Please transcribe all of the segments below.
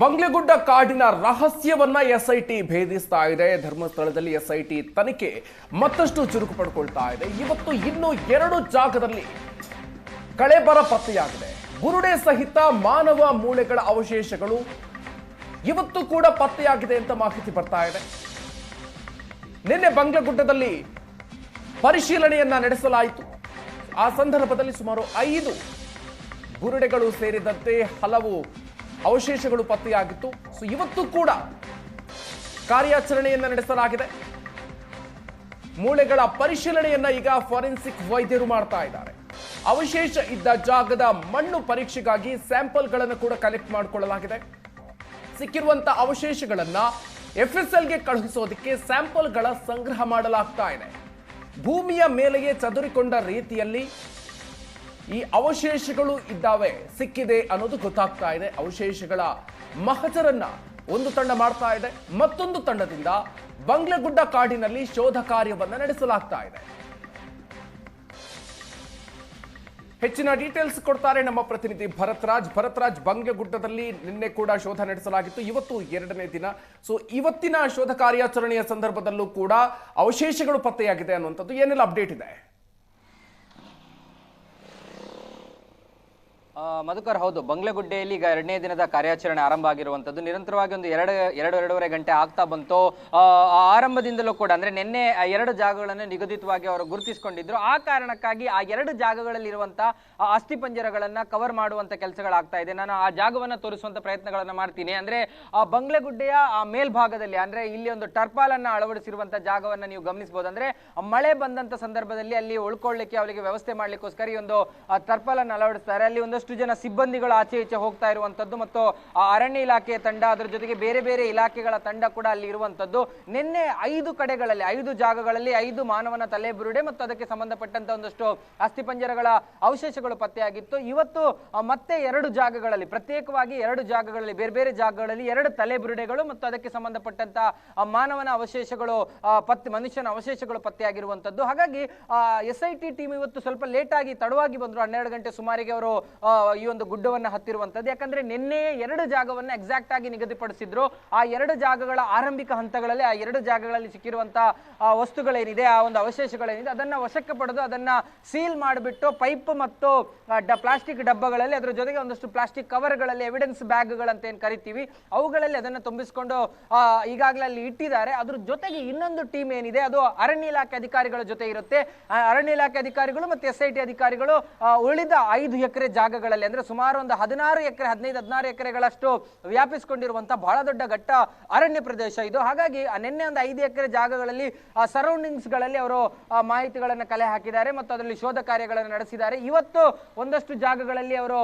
ಬಂಗ್ಲೆಗುಡ್ಡ ಕಾಡಿನ ರಹಸ್ಯವನ್ನ ಎಸ್ಐಟಿ ಭೇದಿಸ್ತಾ ಇದೆ. ಧರ್ಮಸ್ಥಳದಲ್ಲಿ ಎಸ್ಐಟಿ ತನಿಖೆ ಮತ್ತಷ್ಟು ಚುರುಕು ಪಡ್ಕೊಳ್ತಾ ಇದೆ. ಇವತ್ತು ಇನ್ನೂ ಎರಡು ಜಾಗದಲ್ಲಿ ಕಳೆಬರ ಪತ್ತೆಯಾಗಿದೆ. ಗುರುಡೆ ಸಹಿತ ಮಾನವ ಮೂಳೆಗಳ ಅವಶೇಷಗಳು ಇವತ್ತು ಕೂಡ ಪತ್ತೆಯಾಗಿದೆ ಅಂತ ಮಾಹಿತಿ ಬರ್ತಾ ಇದೆ. ನಿನ್ನೆ ಬಂಗ್ಲೆಗುಡ್ಡದಲ್ಲಿ ಪರಿಶೀಲನೆಯನ್ನ ನಡೆಸಲಾಯಿತು. ಆ ಸಂದರ್ಭದಲ್ಲಿ ಸುಮಾರು ಐದು ಗುರುಡೆಗಳು ಸೇರಿದಂತೆ ಹಲವು ಅವಶೇಷಗಳು ಪತ್ತೆಯಾಗಿತ್ತು. ಸೊ ಇವತ್ತು ಕೂಡ ಕಾರ್ಯಾಚರಣೆಯನ್ನ ನಡೆಸಲಾಗಿದೆ. ಮೂಳೆಗಳ ಪರಿಶೀಲನೆಯನ್ನ ಈಗ ಫಾರೆನ್ಸಿಕ್ ವೈದ್ಯರು ಮಾಡ್ತಾ ಇದ್ದಾರೆ. ಅವಶೇಷ ಇದ್ದ ಜಾಗದ ಮಣ್ಣು ಪರೀಕ್ಷೆಗಾಗಿ ಸ್ಯಾಂಪಲ್ಗಳನ್ನು ಕೂಡ ಕಲೆಕ್ಟ್ ಮಾಡಿಕೊಳ್ಳಲಾಗಿದೆ. ಸಿಕ್ಕಿರುವಂತ ಅವಶೇಷಗಳನ್ನ ಎಫ್ ಎಸ್ ಎಲ್ಗೆ ಕಳುಹಿಸೋದಕ್ಕೆ ಸ್ಯಾಂಪಲ್ಗಳ ಸಂಗ್ರಹ ಮಾಡಲಾಗ್ತಾ ಇದೆ. ಭೂಮಿಯ ಮೇಲೆಯೇ ಚದುರಿಕೊಂಡ ರೀತಿಯಲ್ಲಿ ಈ ಅವಶೇಷಗಳು ಇದ್ದಾವೆ, ಸಿಕ್ಕಿದೆ ಅನ್ನೋದು ಗೊತ್ತಾಗ್ತಾ ಇದೆ. ಅವಶೇಷಗಳ ಮಹಜರನ್ನ ಒಂದು ತಂಡ ಮಾಡ್ತಾ ಇದೆ. ಮತ್ತೊಂದು ತಂಡದಿಂದ ಬಂಗ್ಲೆಗುಡ್ಡ ಕಾಡಿನಲ್ಲಿ ಶೋಧ ಕಾರ್ಯವನ್ನು ನಡೆಸಲಾಗ್ತಾ ಇದೆ. ಹೆಚ್ಚಿನ ಡೀಟೇಲ್ಸ್ ಕೊಡ್ತಾರೆ ನಮ್ಮ ಪ್ರತಿನಿಧಿ ಭರತ್ರಾಜ್. ಭರತ್ರಾಜ್, ಬಂಗ್ಲೆಗುಡ್ಡದಲ್ಲಿ ನಿನ್ನೆ ಕೂಡ ಶೋಧ ನಡೆಸಲಾಗಿತ್ತು. ಇವತ್ತು ಎರಡನೇ ದಿನ. ಸೊ ಇವತ್ತಿನ ಶೋಧ ಕಾರ್ಯಾಚರಣೆಯ ಸಂದರ್ಭದಲ್ಲೂ ಕೂಡ ಅವಶೇಷಗಳು ಪತ್ತೆಯಾಗಿದೆ ಅನ್ನುವಂಥದ್ದು ಏನೆಲ್ಲ ಅಪ್ಡೇಟ್ ಇದೆ? ಮಧುಕರ್ ಹೌದು. ಬಂಗ್ಲೆಗುಡ್ಡೆಯಲ್ಲಿ ಈಗ ಎರಡನೇ ದಿನದ ಕಾರ್ಯಾಚರಣೆ ಆರಂಭ ಆಗಿರುವಂತದ್ದು ನಿರಂತರವಾಗಿ ಒಂದು ಎರಡು ಎರಡು ಎರಡೂವರೆ ಗಂಟೆ ಆಗ್ತಾ ಬಂತು. ಆ, ಆ ಆರಂಭದಿಂದಲೂ ಕೂಡ ಅಂದ್ರೆ ನಿನ್ನೆ ಆ ಎರಡು ಜಾಗಗಳನ್ನು ನಿಗದಿತವಾಗಿ ಅವರು ಗುರುತಿಸಿಕೊಂಡಿದ್ರು. ಆ ಕಾರಣಕ್ಕಾಗಿ ಆ ಎರಡು ಜಾಗಗಳಲ್ಲಿ ಇರುವಂತ ಅಸ್ಥಿ ಪಂಜರಗಳನ್ನ ಕವರ್ ಮಾಡುವಂಥ ಕೆಲಸಗಳಾಗ್ತಾ ಇದೆ. ನಾನು ಆ ಜಾಗವನ್ನ ತೋರಿಸುವಂತ ಪ್ರಯತ್ನಗಳನ್ನು ಮಾಡ್ತೀನಿ. ಅಂದ್ರೆ ಆ ಬಂಗ್ಲೆಗುಡ್ಡೆಯ ಆ ಮೇಲ್ಭಾಗದಲ್ಲಿ ಅಂದ್ರೆ ಇಲ್ಲಿ ಒಂದು ಟರ್ಪಾಲನ್ನು ಅಳವಡಿಸಿರುವಂಥ ಜಾಗವನ್ನು ನೀವು ಗಮನಿಸಬಹುದು. ಅಂದ್ರೆ ಮಳೆ ಬಂದಂತ ಸಂದರ್ಭದಲ್ಲಿ ಅಲ್ಲಿ ಉಳ್ಕೊಳ್ಳಿಕ್ಕೆ ಅವರಿಗೆ ವ್ಯವಸ್ಥೆ ಮಾಡ್ಲಿಕ್ಕೋಸ್ಕರ ಈ ಒಂದು ಟರ್ಪಾಲನ್ನು ಅಳವಡಿಸ್ತಾರೆ. ಅಲ್ಲಿ ಒಂದಷ್ಟು ಜನ ಸಿಬ್ಬಂದಿಗಳು ಆಚೆ ಈಚೆ ಹೋಗ್ತಾ ಇರುವಂತದ್ದು ಮತ್ತು ಅರಣ್ಯ ಇಲಾಖೆಯ ತಂಡ ಅದರ ಜೊತೆಗೆ ಬೇರೆ ಬೇರೆ ಇಲಾಖೆಗಳ ತಂಡ ಕೂಡ ಅಲ್ಲಿ ಇರುವಂತದ್ದು. ನಿನ್ನೆ ಐದು ಕಡೆಗಳಲ್ಲಿ, ಐದು ಜಾಗಗಳಲ್ಲಿ ಐದು ಮಾನವನ ತಲೆ ಬುರುಡೆ ಮತ್ತು ಅದಕ್ಕೆ ಸಂಬಂಧಪಟ್ಟಂತ ಒಂದಷ್ಟು ಅಸ್ಥಿಪಂಜರಗಳ ಅವಶೇಷಗಳು ಪತ್ತೆಯಾಗಿತ್ತು. ಇವತ್ತು ಮತ್ತೆ ಎರಡು ಜಾಗಗಳಲ್ಲಿ, ಪ್ರತ್ಯೇಕವಾಗಿ ಎರಡು ಜಾಗಗಳಲ್ಲಿ, ಬೇರೆ ಬೇರೆ ಜಾಗಗಳಲ್ಲಿ ಎರಡು ತಲೆ ಬುರುಡೆಗಳು ಮತ್ತು ಅದಕ್ಕೆ ಸಂಬಂಧಪಟ್ಟಂತ ಮಾನವನ ಅವಶೇಷಗಳು ಪತ್ತೆ ಮನುಷ್ಯನ ಅವಶೇಷಗಳು ಪತ್ತೆಯಾಗಿರುವಂತದ್ದು. ಹಾಗಾಗಿ ಎಸ್ ಐ ಟಿ ಟೀಮ್ ಇವತ್ತು ಸ್ವಲ್ಪ ಲೇಟ್ ಆಗಿ ತಡವಾಗಿ ಬಂದ್ರು. ಹನ್ನೆರಡು ಗಂಟೆ ಸುಮಾರಿಗೆ ಅವರು ಈ ಒಂದು ಗುಡ್ಡವನ್ನ ಹತ್ತಿರುವಂತದ್ದು. ಯಾಕಂದ್ರೆ ನಿನ್ನೆ ಎರಡು ಜಾಗವನ್ನ ಎಕ್ಸಾಕ್ಟ್ ಆಗಿ ನಿಗದಿಪಡಿಸಿದ್ರು. ಆ ಎರಡು ಜಾಗಗಳ ಆರಂಭಿಕ ಹಂತಗಳಲ್ಲಿ ಆ ಎರಡು ಜಾಗಗಳಲ್ಲಿ ಸಿಕ್ಕಿರುವಂತ ಆ, ವಸ್ತುಗಳೇನಿದೆ ಆ ಒಂದು ಅವಶೇಷಗಳೇನಿದೆ ಅದನ್ನ ವಶಕ್ಕೆ ಪಡೆದು ಅದನ್ನ ಸೀಲ್ ಮಾಡಿಬಿಟ್ಟು ಪೈಪ್ ಮತ್ತು ಪ್ಲಾಸ್ಟಿಕ್ ಡಬ್ಬಗಳಲ್ಲಿ ಅದರ ಜೊತೆಗೆ ಒಂದಷ್ಟು ಪ್ಲಾಸ್ಟಿಕ್ ಕವರ್ಗಳಲ್ಲಿ ಎವಿಡೆನ್ಸ್ ಬ್ಯಾಗ್ಗಳಂತ ಏನು ಕರಿತೀವಿ ಅವುಗಳಲ್ಲಿ ಅದನ್ನ ತುಂಬಿಸಿಕೊಂಡು ಈಗಾಗಲೇ ಅಲ್ಲಿ ಇಟ್ಟಿದ್ದಾರೆ. ಅದ್ರ ಜೊತೆಗೆ ಇನ್ನೊಂದು ಟೀಮ್ ಏನಿದೆ ಅದು ಅರಣ್ಯ ಇಲಾಖೆ ಅಧಿಕಾರಿಗಳ ಜೊತೆ ಇರುತ್ತೆ. ಅರಣ್ಯ ಇಲಾಖೆ ಅಧಿಕಾರಿಗಳು ಮತ್ತು ಎಸ್ ಐ ಟಿ ಅಧಿಕಾರಿಗಳು ಉಳಿದ ಐದು ಎಕರೆ ಜಾಗಗಳಲ್ಲಿ ಅಂದ್ರೆ ಸುಮಾರು ಒಂದು ಹದಿನಾರು ಎಕರೆ ಹದಿನೈದು ಹದಿನಾರು ಎಕರೆಗಳಷ್ಟು ವ್ಯಾಪಿಸಿಕೊಂಡಿರುವಂತಹ ಬಹಳ ದೊಡ್ಡ ಘಟ್ಟ ಅರಣ್ಯ ಪ್ರದೇಶ ಇದು. ಹಾಗಾಗಿ ಆ ನಿನ್ನೆ ಒಂದು ಐದು ಎಕರೆ ಜಾಗಗಳಲ್ಲಿ ಸರೌಂಡಿಂಗ್ಸ್ಗಳಲ್ಲಿ ಅವರು ಆ, ಮಾಹಿತಿಗಳನ್ನು ಕಲೆ ಹಾಕಿದ್ದಾರೆ ಮತ್ತು ಅದರಲ್ಲಿ ಶೋಧ ಕಾರ್ಯಗಳನ್ನು ನಡೆಸಿದ್ದಾರೆ. ಇವತ್ತು ಒಂದಷ್ಟು ಜಾಗಗಳಲ್ಲಿ ಅವರು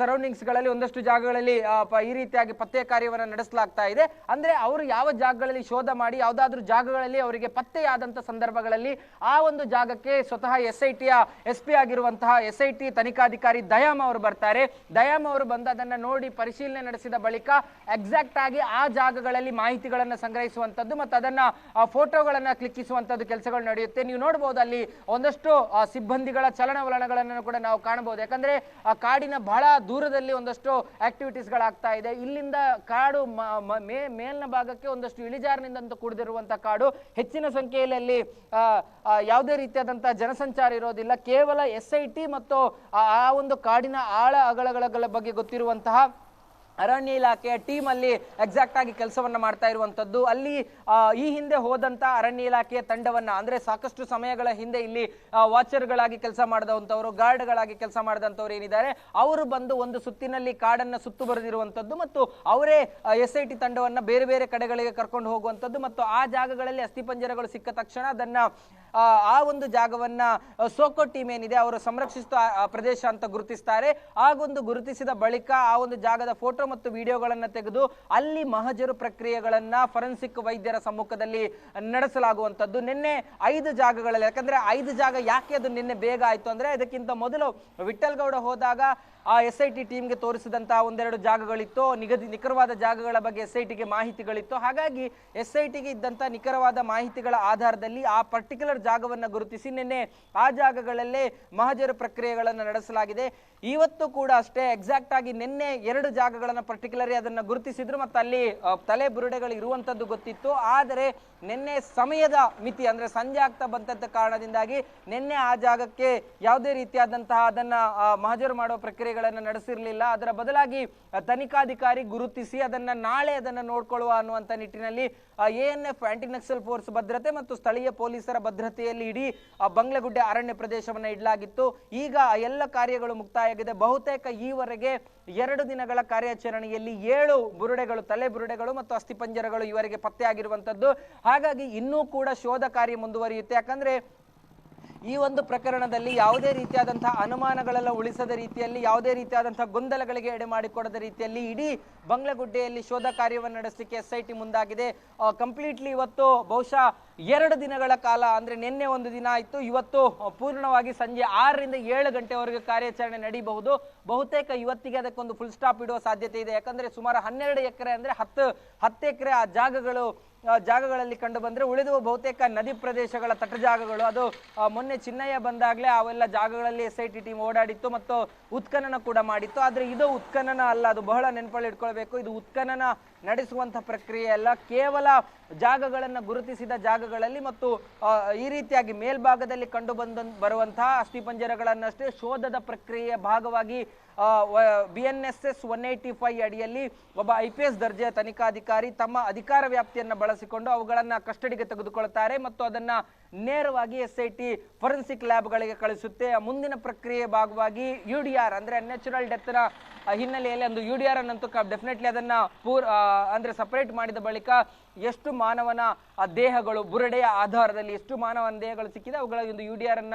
ಸರೌಂಡಿಂಗ್ಸ್ಗಳಲ್ಲಿ ಒಂದಷ್ಟು ಜಾಗಗಳಲ್ಲಿ ಆ, ಈ ರೀತಿಯಾಗಿ ಪತ್ತೆ ಕಾರ್ಯವನ್ನು ನಡೆಸಲಾಗ್ತಾ ಇದೆ. ಅಂದ್ರೆ ಅವರು ಯಾವ ಜಾಗಗಳಲ್ಲಿ ಶೋಧ ಮಾಡಿ ಯಾವ್ದಾದ್ರು ಜಾಗಗಳಲ್ಲಿ ಅವರಿಗೆ ಪತ್ತೆಯಾದಂತ ಸಂದರ್ಭಗಳಲ್ಲಿ ಆ ಒಂದು ಜಾಗಕ್ಕೆ ಸ್ವತಃ ಎಸ್ ಐ ಟಿಯ ಎಸ್ ಪಿ ಆಗಿರುವಂತಹ ಎಸ್ ಐ ಟಿ ತನಿಖಾಧಿಕಾರಿ ದಯಾಮ್ ಅವರು ಬರ್ತಾರೆ. ದಯಾಮ್ ಅವರು ಬಂದು ಅದನ್ನ ನೋಡಿ ಪರಿಶೀಲನೆ ನಡೆಸಿದ ಬಳಿಕ ಎಕ್ಸಾಕ್ಟ್ ಆಗಿ ಆ ಜಾಗಗಳಲ್ಲಿ ಮಾಹಿತಿಗಳನ್ನು ಸಂಗ್ರಹಿಸುವಂಥದ್ದು ಮತ್ತು ಅದನ್ನ ಫೋಟೋಗಳನ್ನ ಕ್ಲಿಕ್ಕಿಸುವಂತದ್ದು ಕೆಲಸಗಳು ನಡೆಯುತ್ತೆ. ನೀವು ನೋಡಬಹುದು ಅಲ್ಲಿ ಒಂದಷ್ಟು ಸಿಬ್ಬಂದಿಗಳ ಚಲನವಲನಗಳನ್ನು ಕೂಡ ನಾವು ಕಾಣಬಹುದು ಯಾಕಂದ್ರೆ, ಆ, ಕಾಡಿನ ಬಹಳ ದೂರದಲ್ಲಿ ಒಂದಷ್ಟು ಆಕ್ಟಿವಿಟೀಸ್ ಗಳಾಗ್ತಾ ಇದೆ. ಇಲ್ಲಿಂದ ಕಾಡು ಮೇಲ್ನ ಭಾಗಕ್ಕೆ ಒಂದಷ್ಟು ಇಳಿಜಾರಿನಿಂದ ಕೂಡಿದಿರುವಂತ ಕಾಡು. ಹೆಚ್ಚಿನ ಸಂಖ್ಯೆಯಲ್ಲಿ ಯಾವುದೇ ರೀತಿಯಾದಂಥ ಜನಸಂಚಾರ ಇರೋದಿಲ್ಲ. ಕೇವಲ ಎಸ್ ಐ ಟಿ ಮತ್ತು ಆ ಒಂದು ಕಾಡಿನ ಆಳ ಅಗಳಗಳ ಬಗ್ಗೆ ಗೊತ್ತಿರುವಂತಹ ಅರಣ್ಯ ಇಲಾಖೆಯ ಟೀಮ್ ಅಲ್ಲಿ ಎಕ್ಸಾಕ್ಟ್ ಆಗಿ ಕೆಲಸವನ್ನ ಮಾಡ್ತಾ ಇರುವಂತದ್ದು ಅಲ್ಲಿ ಈ ಹಿಂದೆ ಹೋದಂತ ಅರಣ್ಯ ಇಲಾಖೆಯ ತಂಡವನ್ನ, ಅಂದ್ರೆ ಸಾಕಷ್ಟು ಸಮಯಗಳ ಹಿಂದೆ ಇಲ್ಲಿ ವಾಚರ್ಗಳಾಗಿ ಕೆಲಸ ಮಾಡಿದಂತವರು ಗಾರ್ಡ್ಗಳಾಗಿ ಕೆಲಸ ಮಾಡಿದಂಥವ್ರು ಏನಿದ್ದಾರೆ, ಅವರು ಬಂದು ಒಂದು ಸುತ್ತಿನಲ್ಲಿ ಕಾಡನ್ನ ಸುತ್ತು ಬರೆದಿರುವಂತದ್ದು ಮತ್ತು ಅವರೇ ಎಸ್ ಐ ಟಿ ತಂಡವನ್ನ ಬೇರೆ ಬೇರೆ ಕಡೆಗಳಿಗೆ ಕರ್ಕೊಂಡು ಹೋಗುವಂತದ್ದು ಮತ್ತು ಆ ಜಾಗಗಳಲ್ಲಿ ಅಸ್ಥಿಪಂಜರಗಳು ಸಿಕ್ಕ ತಕ್ಷಣ ಅದನ್ನ ಆ, ಒಂದು ಜಾಗವನ್ನ ಸೋಕೋ ಟೀಮ್ ಏನಿದೆ ಅವರು ಸಂರಕ್ಷಿಸಿದ ಪ್ರದೇಶ ಅಂತ ಗುರುತಿಸ್ತಾರೆ. ಆಗೊಂದು ಗುರುತಿಸಿದ ಬಳಿಕ ಆ ಒಂದು ಜಾಗದ ಫೋಟೋ ಮತ್ತು ವಿಡಿಯೋಗಳನ್ನ ತೆಗೆದು ಅಲ್ಲಿ ಮಹಜರು ಪ್ರಕ್ರಿಯೆಗಳನ್ನ ಫೊರೆನ್ಸಿಕ್ ವೈದ್ಯರ ಸಮ್ಮುಖದಲ್ಲಿ ನಡೆಸಲಾಗುವಂತದ್ದು ನಿನ್ನೆ ಐದು ಜಾಗಗಳಲ್ಲಿ ಯಾಕಂದ್ರೆ ಐದು ಜಾಗ ಯಾಕೆ ಅದು ನಿನ್ನೆ ಬೇಗ ಆಯ್ತು ಅಂದ್ರೆ ಇದಕ್ಕಿಂತ ಮೊದಲು ವಿಠಲ್ಗೌಡ ಹೋದಾಗ ಆ ಎಸ್ ಐ ಟಿ ಟೀಮ್ಗೆ ತೋರಿಸಿದಂತಹ ಒಂದೆರಡು ಜಾಗಗಳಿತ್ತು. ನಿಗದಿ ನಿಖರವಾದ ಜಾಗಗಳ ಬಗ್ಗೆ ಎಸ್ ಐ ಟಿಗೆ ಮಾಹಿತಿಗಳಿತ್ತು. ಹಾಗಾಗಿ ಎಸ್ ಐ ಟಿಗೆ ಇದ್ದಂಥ ನಿಖರವಾದ ಮಾಹಿತಿಗಳ ಆಧಾರದಲ್ಲಿ ಆ ಪರ್ಟಿಕ್ಯುಲರ್ ಜಾಗವನ್ನು ಗುರುತಿಸಿ ನಿನ್ನೆ ಆ ಜಾಗಗಳಲ್ಲೇ ಮಹಜರು ಪ್ರಕ್ರಿಯೆಗಳನ್ನು ನಡೆಸಲಾಗಿದೆ. ಇವತ್ತು ಕೂಡ ಅಷ್ಟೇ ಎಕ್ಸಾಕ್ಟ್ ಆಗಿ ನಿನ್ನೆ ಎರಡು ಜಾಗಗಳನ್ನು ಪರ್ಟಿಕ್ಯುಲರಿ ಅದನ್ನ ಗುರುತಿಸಿದ್ರು ಮತ್ತು ಅಲ್ಲಿ ತಲೆ ಬುರುಡೆಗಳು ಇರುವಂತದ್ದು ಗೊತ್ತಿತ್ತು. ಆದರೆ ನಿನ್ನೆ ಸಮಯದ ಮಿತಿ, ಅಂದ್ರೆ ಸಂಜೆ ಆಗ್ತಾ ಬಂದಂತ ಕಾರಣದಿಂದಾಗಿ ನಿನ್ನೆ ಆ ಜಾಗಕ್ಕೆ ಯಾವುದೇ ರೀತಿಯಾದಂತಹ ಅದನ್ನ ಮಹಜರು ಮಾಡುವ ಪ್ರಕ್ರಿಯೆಗಳನ್ನು ನಡೆಸಿರ್ಲಿಲ್ಲ. ಅದರ ಬದಲಾಗಿ ತನಿಖಾಧಿಕಾರಿ ಗುರುತಿಸಿ ಅದನ್ನ ನಾಳೆ ಅದನ್ನ ನೋಡ್ಕೊಳ್ಳುವ ಅನ್ನುವಂತ ನಿಟ್ಟಿನಲ್ಲಿ A N F anti Naxal force ಭದ್ರತೆ ಮತ್ತು ಸ್ಥಳೀಯ ಪೊಲೀಸರ ಭದ್ರತೆಯಲ್ಲಿ ಇಡೀ ಬಂಗ್ಲೆಗುಡ್ಡೆ ಅರಣ್ಯ ಪ್ರದೇಶವನ್ನ ಇಡಲಾಗಿತ್ತು. ಈಗ ಎಲ್ಲ ಕಾರ್ಯಗಳು ಮುಕ್ತಾಯವಾಗಿದೆ ಬಹುತೇಕ ಈವರೆಗೆ ಎರಡು ದಿನಗಳ ಕಾರ್ಯಾಚರಣೆಯಲ್ಲಿ ಏಳು ಬುರುಡೆಗಳು, ತಲೆ ಬುರುಡೆಗಳು ಮತ್ತು ಅಸ್ಥಿಪಂಜರಗಳು ಇವರಿಗೆ ಪತ್ತೆಯಾಗಿರುವಂತದ್ದು. ಹಾಗಾಗಿ ಇನ್ನೂ ಕೂಡ ಶೋಧ ಕಾರ್ಯ ಮುಂದುವರಿಯುತ್ತೆ. ಯಾಕಂದ್ರೆ ಈ ಒಂದು ಪ್ರಕರಣದಲ್ಲಿ ಯಾವುದೇ ರೀತಿಯಾದಂತಹ ಅನುಮಾನಗಳೆಲ್ಲ ಉಳಿಸದ ರೀತಿಯಲ್ಲಿ, ಯಾವುದೇ ರೀತಿಯಾದಂತಹ ಗೊಂದಲಗಳಿಗೆ ಎಡೆ ಮಾಡಿಕೊಡದ ರೀತಿಯಲ್ಲಿ ಇಡೀ ಬಂಗ್ಲಗುಡ್ಡೆಯಲ್ಲಿ ಶೋಧ ಕಾರ್ಯವನ್ನು ನಡೆಸಲಿಕ್ಕೆ ಎಸ್ ಐ ಟಿ ಮುಂದಾಗಿದೆ ಕಂಪ್ಲೀಟ್ಲಿ ಇವತ್ತು ಬಹುಶಃ ಎರಡು ದಿನಗಳ ಕಾಲ, ಅಂದ್ರೆ ನಿನ್ನೆ ಒಂದು ದಿನ ಆಯ್ತು, ಇವತ್ತು ಪೂರ್ಣವಾಗಿ ಸಂಜೆ ಆರರಿಂದ ಏಳು ಗಂಟೆವರೆಗೆ ಕಾರ್ಯಾಚರಣೆ ನಡೀಬಹುದು. ಬಹುತೇಕ ಇವತ್ತಿಗೆ ಅದಕ್ಕೊಂದು ಫುಲ್ ಸ್ಟಾಪ್ ಇಡುವ ಸಾಧ್ಯತೆ ಇದೆ. ಯಾಕಂದ್ರೆ ಸುಮಾರು ಹನ್ನೆರಡು ಎಕರೆ, ಅಂದ್ರೆ ಹತ್ತು ಹತ್ತು ಎಕರೆ ಆ ಜಾಗಗಳು ಜಾಗಗಳಲ್ಲಿ ಕಂಡು ಬಂದರೆ ಉಳಿದುವ ಬಹುತೇಕ ನದಿ ಪ್ರದೇಶಗಳ ತಟ ಜಾಗಗಳು ಅದು ಮೊನ್ನೆ ಚಿನ್ನಯ್ಯ ಬಂದಾಗಲೇ ಅವೆಲ್ಲ ಜಾಗಗಳಲ್ಲಿ ಎಸ್ ಐ ಟಿ ಟೀಮ್ ಓಡಾಡಿತ್ತು ಮತ್ತು ಉತ್ಖನನ ಕೂಡ ಮಾಡಿತ್ತು. ಆದರೆ ಇದು ಉತ್ಖನನ ಅಲ್ಲ, ಅದು ಬಹಳ ನೆನಪಲ್ಲಿ ಇಟ್ಕೊಳ್ಬೇಕು. ಇದು ಉತ್ಖನನ ನಡೆಸುವಂಥ ಪ್ರಕ್ರಿಯೆ ಅಲ್ಲ. ಕೇವಲ ಜಾಗಗಳನ್ನು ಗುರುತಿಸಿದ ಜಾಗಗಳಲ್ಲಿ ಮತ್ತು ಈ ರೀತಿಯಾಗಿ ಮೇಲ್ಭಾಗದಲ್ಲಿ ಕಂಡು ಬಂದ, ಬರುವಂತಹ ಅಸ್ಥಿಪಂಜರಗಳನ್ನಷ್ಟೇ ಶೋಧದ ಪ್ರಕ್ರಿಯೆಯ ಭಾಗವಾಗಿ B N S S one eighty five ಅಡಿಯಲ್ಲಿ ಒಬ್ಬ ಐ ಪಿ ಎಸ್ ದರ್ಜೆಯ ತನಿಖಾಧಿಕಾರಿ ತಮ್ಮ ಅಧಿಕಾರ ವ್ಯಾಪ್ತಿಯನ್ನ ಬಳಸಿಕೊಂಡು ಅವುಗಳನ್ನ ಕಸ್ಟಡಿಗೆ ತೆಗೆದುಕೊಳ್ತಾರೆ ಮತ್ತು ಅದನ್ನ ನೇರವಾಗಿ ಎಸ್ ಐ ಟಿ ಫೊರೆನ್ಸಿಕ್ ಲ್ಯಾಬ್ಗಳಿಗೆ ಕಳಿಸುತ್ತೆ. ಮುಂದಿನ ಪ್ರಕ್ರಿಯೆ ಭಾಗವಾಗಿ ಯು ಡಿ ಆರ್ ಅಂದ್ರೆ ನ್ಯಾಚುರಲ್ ಡೆತ್ನ ಹಿನ್ನೆಲೆಯಲ್ಲಿ ಒಂದು ಯು ಡಿ ಆರ್ ಅನ್ನಂತೂ ಡೆಫಿನೆಟ್ಲಿ ಅದನ್ನ ಪೂರ್ ಅಂದ್ರೆ ಸಪರೇಟ್ ಮಾಡಿದ ಬಳಿಕ ಎಷ್ಟು ಮಾನವನ ದೇಹಗಳು ಬುರಡೆಯ ಆಧಾರದಲ್ಲಿ ಎಷ್ಟು ಮಾನವನ ದೇಹಗಳು ಸಿಕ್ಕಿದೆ, ಅವುಗಳ ಒಂದು ಯು ಡಿ ಆರ್ ಅನ್ನ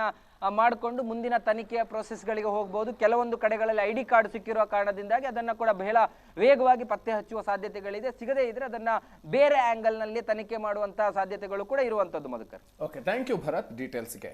ಮಾಡಿಕೊಂಡು ಮುಂದಿನ ತನಿಖೆಯ ಪ್ರೋಸೆಸ್ಗಳಿಗೆ ಹೋಗಬಹುದು ಕೆಲವೊಂದು ಕಡೆಗಳಲ್ಲಿ ಐ ಡಿ ಕಾರ್ಡ್ ಸಿಕ್ಕಿರುವ ಕಾರಣದಿಂದಾಗಿ ಅದನ್ನ ಕೂಡ ಬಹಳ ವೇಗವಾಗಿ ಪತ್ತೆ ಹಚ್ಚುವ ಸಾಧ್ಯತೆಗಳಿದೆ. ಸಿಗದೇ ಇದ್ರೆ ಅದನ್ನ ಬೇರೆ ಆಂಗಲ್ನಲ್ಲಿ ತನಿಖೆ ಮಾಡುವಂತಹ ಸಾಧ್ಯತೆಗಳು ಕೂಡ ಇರುವಂತದ್ದು, Madhukar. Okay thank you Bharath ಡೀಟೇಲ್ಸ್ಗೆ